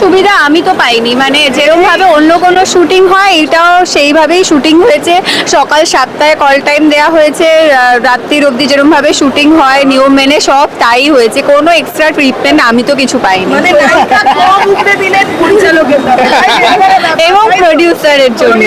সুবিধা আমি তো পাইনি। মানে যেরকমভাবে অন্য কোনো শুটিং হয় এটাও সেইভাবেই শুটিং হয়েছে। সকাল সাতটায় কল টাইম দেওয়া হয়েছে রাত্রির অবধি যেরকমভাবে শুটিং হয় নিয়ম মেনে সব তাই হয়েছে। কোনো এক্সট্রা ট্রিটমেন্ট আমি তো কিছু পাইনি। মানে। এবং প্রডিউসারের জন্য।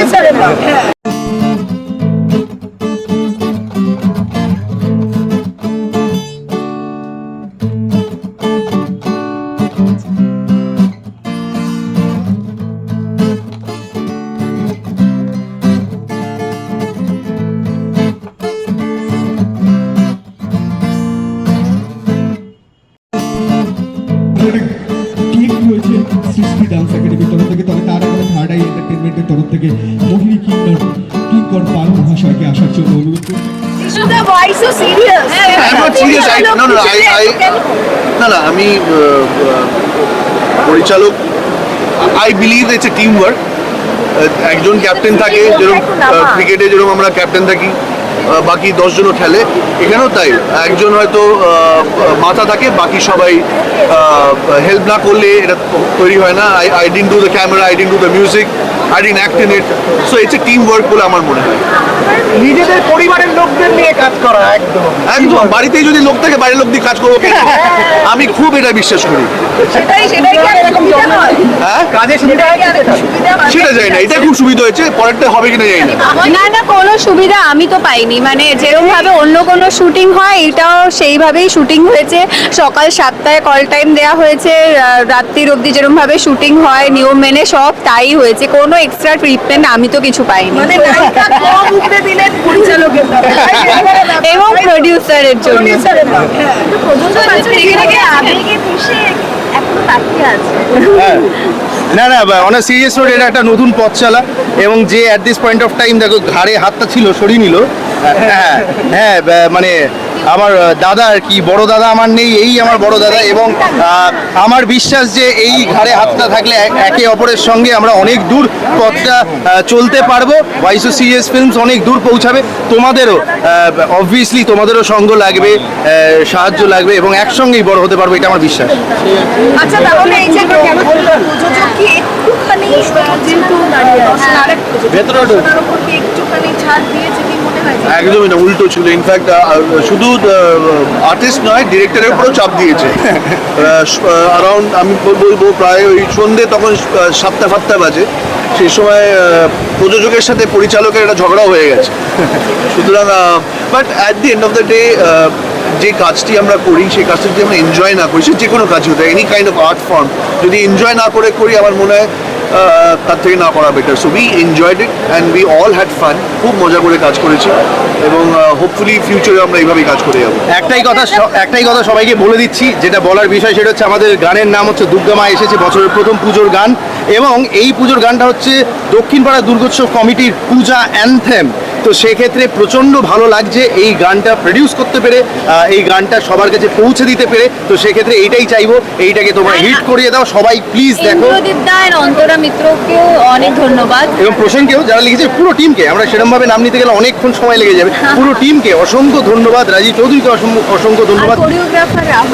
তরফ থেকে মোহিনী কিঙ্কর কিঙ্কর পাল মহাশয়কে আসার জন্য অনুরোধ না না আমি পরিচালক I believe it's a team work একজন ক্যাপ্টেন থাকে যেরকম ক্রিকেটে যেরকম আমরা ক্যাপ্টেন থাকি বাকি দশজনও খেলে এখানেও তাই। একজন হয়তো মাথা থাকে বাকি সবাই হেল্প না করলে এটা তৈরি হয় না। I I didn't do the camera I didn't do the music I didn't act in it so it's a team work বলে আমার মনে হয়। নিজেদের পরিবারের লোকদের নিয়ে কাজ করা একদম। একদম বাড়িতেই যদি লোক থাকে বাইরের লোক দিয়ে কাজ করব কেন? আমি খুব এটা বিশ্বাস করি। সেটাই সেটাই কি আর সুবিধা নয়? হ্যাঁ? আর? সেটা। যায় না এটা খুব সুবিধা হয়েছে পরেরটা হবে কিনা জানি না। না না কোনো সুবিধা আমি তো পাইনি। মানে যেরকম ভাবে অন্য কোনো শুটিং হয় এটাও সেইভাবেই শুটিং হয়েছে। সকাল সাতটায় কল টাইম দেওয়া হয়েছে রাত্রির অবধি যেরকম ভাবে শুটিং হয় নিয়ম মেনে সব তাই হয়েছে। কোনো এক্সট্রা ট্রিটমেন্ট আমি তো কিছু পাইনি। মানে। এবং প্রডিউসারের জন্য। দ্বারা, হ্যাঁ। না না অন সিরিয়াস নোট এটা একটা নতুন পথ চালা এবং যে at this point of time দেখো ঘাড়ে হাতটা ছিল সরিয়ে নিল। হ্যাঁ হ্যাঁ বা- মানে আমার দাদা আর কি বড় দাদা আমার নেই এই আমার বড় দাদা এবং আমার বিশ্বাস যে এই ঘাড়ে হাতটা থাকলে একে অপরের সঙ্গে আমরা অনেক দূর পথটা চলতে পারব। ওয়াইসো সিরিয়াস ফিল্মস অনেক দূর পৌঁছাবে। তোমাদেরও অবভিয়াসলি তোমাদেরও সঙ্গ লাগবে সাহায্য লাগবে এবং একসঙ্গেই বড় হতে পারব এটা আমার বিশ্বাস। আচ্ছা তাহলে এই যে একটুখানি যেহেতু দাঁড়িয়ে একটুখানি ছাড় দিয়েছে একদমই না উল্টো ছিল। ইনফ্যাক্ট শুধু আর্টিস্ট নয় ডিরেক্টরের উপরেও চাপ দিয়েছে। অ্যারাউন্ড আমি বলব প্রায় ওই সন্ধে তখন সাতটা সাতটা বাজে। সেই সময় প্রযোজকের সাথে পরিচালকের একটা ঝগড়া হয়ে গেছে। সুতরাং but at the end of the day যে কাজটি আমরা করি সেই কাজটি যদি আমরা এনজয় না করি সে যে কোনো কাজ হতে any kind of art form যদি এনজয় না করে করি আমার মনে হয় তার থেকে না করা better so we enjoyed it and we all had fun খুব মজা করে কাজ করেছি এবং হোপফুলি ফিউচারে আমরা এইভাবেই কাজ করে যাব। একটাই কথা একটাই কথা সবাইকে বলে দিচ্ছি, যেটা বলার বিষয় সেটা হচ্ছে আমাদের গানের নাম হচ্ছে দুর্গামা এসেছে বছরের প্রথম পুজোর গান এবং এই পুজোর গানটা হচ্ছে দক্ষিণপাড়া দুর্গোৎসব কমিটির পূজা অ্যানথেম তো সেক্ষেত্রে প্রচণ্ড ভালো লাগছে এই গানটা প্রডিউস করতে পেরে এই গানটা সবার কাছে পৌঁছে দিতে পেরে। তো সেক্ষেত্রে এইটাই চাইব এইটাকে তোমরা হিট করিয়ে দাও সবাই প্লিজ দেখো। ইন্দ্রদীপ দা আর অন্তরা মিত্রকেও অনেক ধন্যবাদ। এবং প্রসেনকেও যারা লিখেছে পুরো টিমকে আমরা সেরকমভাবে নাম নিতে গেলে অনেকক্ষণ সময় লেগে যাবে। পুরো টিমকে অসংখ্য ধন্যবাদ রাজীব চৌধুরীকে অসংখ্য ধন্যবাদ।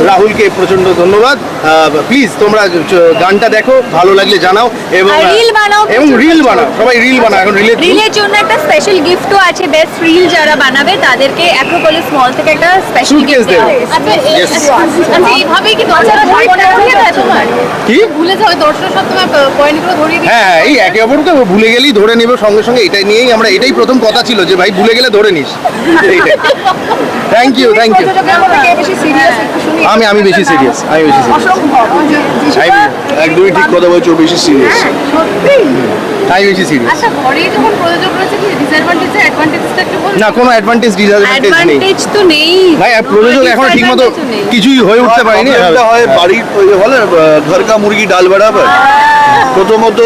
রাহুলকে প্রচণ্ড ধন্যবাদ। প্লিজ তোমরা গানটা দেখো ভালো লাগলে জানাও। এবং রিল বানাও এবং রিল বানাও। সবাই রিল বানাও। এখন রিলের জন্য একটা স্পেশাল গিফটও আছে বেস্ট রিল যারা বানাবে তাদেরকে অ্যাক্রোপলিস মল থেকে একটা স্পেশাল গিফট দেবে। আচ্ছা. আচ্ছা এইভাবেই কি দর্শক মনে তোমার? কি? ভুলে যাও দর্শক সব তোমার পয়েন্টগুলো ধরিয়ে দিই হ্যাঁ হ্যাঁ, এই একে অপরকে ভুলে গেলেই ধরে নেবে সঙ্গে সঙ্গে। এটাই নিয়েই আমরা এটাই প্রথম কথা ছিল যে ভাই ভুলে গেলে ধরে নিস। এইটাই। Thank you thank you serious আমি আমি বেশি সিরিয়াস আমি বেশি সিরিয়াস একদমই ঠিক কথা বলছো বেশি সিরিয়াস সত্যি? আমি বেশি সিরিয়াস আচ্ছা ঘরে যখন প্রযোজক রয়েছে কি ডিসঅ্যাডভান্টেজ অ্যাডভান্টেজটা একটু বল না কোনো অ্যাডভান্টেজ ডিসঅ্যাডভান্টেজ নেই। অ্যাডভান্টেজ তো নেই। ভাই প্রযোজক এখন ঠিকমতো। কিছুই হয়ে উঠতে পারিনি। প্রবলেমটা হয় বাড়ির বলে ঘর কা মুরগি ডাল বরাবর প্রথমত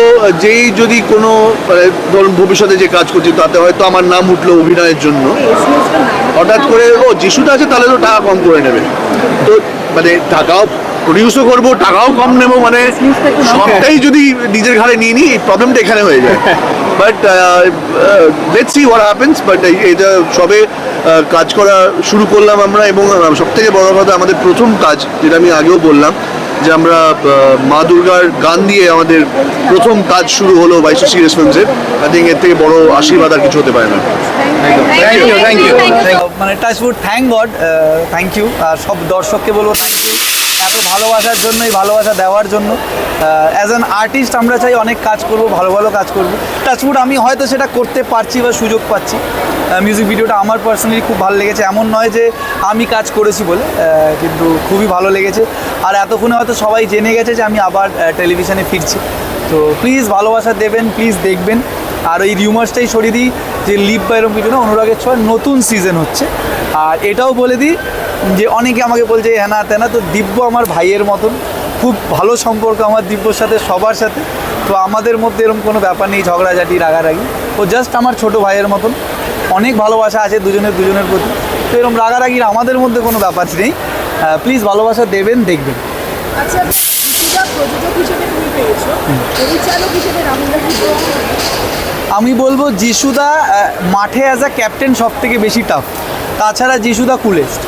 যেই যদি কোনো মানে, ধরুন ভবিষ্যতে যে কাজ করছি তাতে হয়তো আমার নাম উঠল অভিনয়ের জন্য। হঠাৎ করে ও যিশুটা আছে তাহলে তো টাকা কম করে নেবে। তো মানে টাকাও প্রডিউসও করব টাকাও কম নেব মানে সবটাই যদি নিজের ঘাড়ে নিয়ে নিই প্রবলেমটা এখানে হয়ে যায়। But let see what happens but এটা সবে কাজ করা শুরু করলাম আমরা এবং সব থেকে বড় কথা আমাদের প্রথম কাজ যেটা আমি আগেও বললাম যে আমরা মা দুর্গার গান দিয়ে আমাদের প্রথম কাজ শুরু হলো বাইশো সিরিয়াস ফিল্মসের। আই থিঙ্ক এর থেকে বড় আশীর্বাদ আর কিছু হতে পারে না। থ্যাংক ইউ থ্যাংক ইউ মানে touch wood thank God thank you আর সব দর্শককে বলব থ্যাংক ইউ এত ভালোবাসার জন্য এই ভালোবাসা দেওয়ার জন্য অ্যাজ অ্যান আর্টিস্ট আমরা চাই অনেক কাজ করব, ভালো ভালো কাজ করব। টাচউড আমি হয়তো সেটা করতে পারছি বা সুযোগ পাচ্ছি। মিউজিক ভিডিওটা আমার পার্সোনালি খুব ভালো লেগেছে। এমন নয় যে আমি কাজ করেছি বলে কিন্তু খুবই ভালো লেগেছে। আর এতক্ষণে হয়তো সবাই জেনে গেছে যে আমি আবার টেলিভিশনে ফিরছি। তো প্লিজ ভালোবাসা দেবেন প্লিজ দেখবেন। আর ওই রিউমার্সটাই সরিয়ে দিই যে লিপ বা কিছু না, অনুরাগের ছোঁয়া নতুন সিজন হচ্ছে। আর এটাও বলে দিই যে অনেকে আমাকে বলছে হ্যানা তেনা তো দিব্য আমার ভাইয়ের মতন। খুব ভালো সম্পর্ক আমার দিব্যর সাথে সবার সাথে। তো আমাদের মধ্যে এরকম কোনো ব্যাপার নেই ঝগড়াঝাটি রাগারাগি। ও জাস্ট আমার ছোট ভাইয়ের মতন। অনেক ভালোবাসা আছে দুজনের দুজনের প্রতি। তো এরকম রাগারাগির আমাদের মধ্যে কোনো ব্যাপার নেই। প্লিজ ভালোবাসা দেবেন দেখবেন। আচ্ছা প্রযোজক হিসেবে তুমি পেয়েছ। পরিচালক হিসেবে আমি বলব যিশুদা মাঠে অ্যাজ আ ক্যাপ্টেন সব থেকে বেশি টাফ তাছাড়া যিশুদা কুলেস্ট।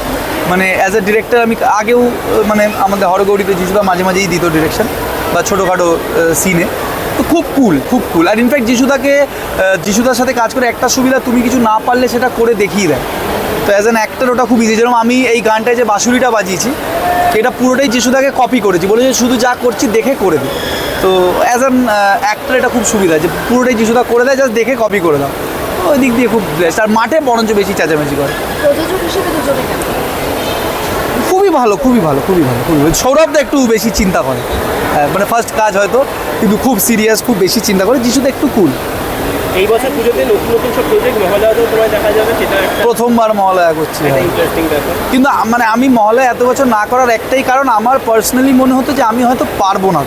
মানে অ্যাজ আ ডিরেক্টর আমি আগেও মানে আমাদের হরগৌরীতে যিশুদা মাঝে মাঝেই দিত ডিরেকশন বা ছোটোখাটো সিনে তো খুব কুল খুব কুল আর ইনফ্যাক্ট যিশুদাকে যিশুদার সাথে কাজ করে একটা সুবিধা তুমি কিছু না পারলে সেটা করে দেখিয়ে দেয়। তো অ্যাজ অ্যান অ্যাক্টার ওটা খুব ইজি যেরকম আমি এই গানটায় যে বাঁশুরিটা বাজিয়েছি, এটা পুরোটাই যিশুদাকে কপি করেছি। বলে যে শুধু যা করছি দেখে করে দিই তো অ্যাজ অ্যান অ্যাক্টার এটা খুব সুবিধা। যে পুরোটাই যিশুদা করে দেয় জাস্ট দেখে কপি করে দাও। ওই দিক দিয়ে খুব ব্লেস্ট আর মাঠে বরঞ্চ বেশি চেঁচামেচি করে। খুবই ভালো খুবই ভালো খুবই ভালো খুবই ভালো। সৌরভদা একটু বেশি চিন্তা করে। হ্যাঁ, মানে ফার্স্ট কাজ হয়তো কিন্তু খুব সিরিয়াস খুব বেশি চিন্তা করে। যিশুদা একটু কুল এই বছর পুজোতে নতুন নতুন সব প্রজেক্ট মহালয়াতেও তোমায় দেখা যাবে সেটা প্রথমবার মহালয়া করছি। ইন্টারেস্টিং ব্যাপার। কিন্তু মানে আমি মহালয়া এত বছর না করার একটাই কারণ আমার পার্সোনালি মনে হতো যে আমি হয়তো পারব না।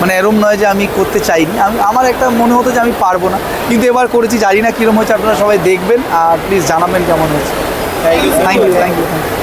মানে এরম নয় যে আমি করতে চাইনি। আমি, আমার একটা মনে হতো যে আমি পারব না। কিন্তু এবার করেছি, জানি না কীরকম হয়েছে, আপনারা সবাই দেখবেন। আর প্লিজ জানাবেন কেমন হয়েছে। Thank you thank you thank you